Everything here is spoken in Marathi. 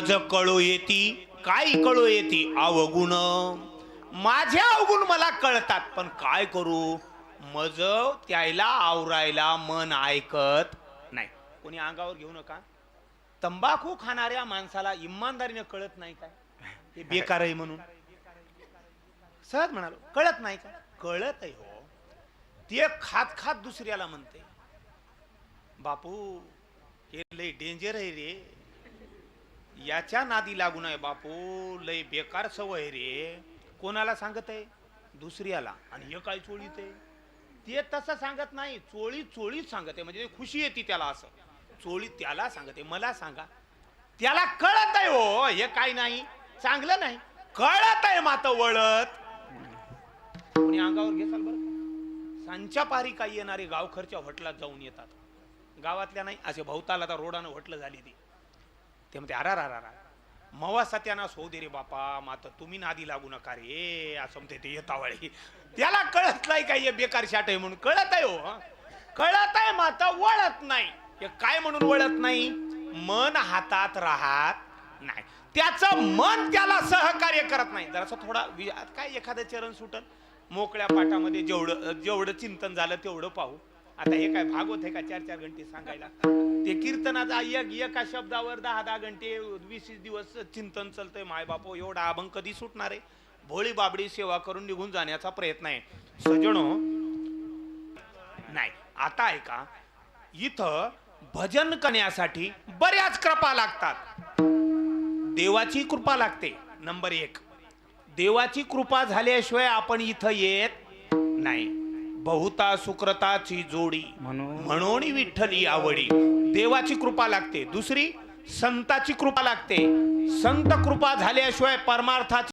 मज कळू येती? काय कळू येती? अवगुण. माझ्या अवगुण मला कळतात पण काय करू? मज त्याला आवरायला मन ऐकत नाही. कोणी अंगावर घेऊ नका. तंबाखू खाणाऱ्या माणसाला इमानदारीने कळत नाही काय? ते बेकार आहे म्हणून. सहज म्हणालो कळत नाही का? कळत आहे हो. ते खात खात दुसऱ्याला म्हणते. बापू हे लय डेंजर आहे रे. याच्या नादी लागू नये बापू. लय बेकार सवय रे. कोणाला सांगत आहे दुसऱ्याला. आणि हे काय चोळीत आहे? ते तसं सांगत नाही. चोळी चोळीच सांगत. आहे म्हणजे खुशी येते त्याला असं. चोळी त्याला सांगत. आहे मला सांगा. त्याला कळत आहे हो. हे काय नाही. चांगलं नाही. कळत आहे मात वळत. कोणी अंगावर घेसाल बरं? सांच्या पारी काही येणारे गावखरच्या हॉटलात जाऊन येतात. गावातल्या नाही. असे भवताला आता रोडानं हॉटलं झाली ती. ते म्हणते अरा रा रा मवा सत्यानाश होऊ दे रे बापा मात तुम्ही नादी लागू नका रे असं म्हणते ते येतावळी. त्याला कळत नाही काय हे बेकार शाट आहे म्हणून? कळत आहे हो कळत आहे माता वळत नाही. हे काय म्हणून वळत नाही? मन हातात राहत नाही. त्याचं मन त्याला सहकार्य करत नाही. जरासं थोडा वि- काय एखादं चरण सुटल मोकळ्या पाठामध्ये जेवढं जेवढं चिंतन झालं तेवढं पाहू. आता हे काय भागवत आहे का? चार चार घंटे सांगायला ते कीर्तनाचा एक एका शब्दावर दहा दहा घंटे वीस दिवस चिंतन चालतंय. माय बापो एवढा अभंग कधी सुटणार आहे? भोळी बाबडी सेवा करून निघून जाण्याचा प्रयत्न आहे. सजणो नाही आता आहे का इथं भजन करण्यासाठी बऱ्याच कृपा लागतात. देवाची कृपा लागते नंबर एक. देवाची कृपा झाल्याशिवाय आपण इथं येत नाही. बहुता सुक्रताची जोडी. म्हणून? म्हणून विठ्ठली आवडी. देवाची कृपा लागते. दुसरी संताची कृपा लागते. संत कृपा झाल्याशिवाय परमार्थाची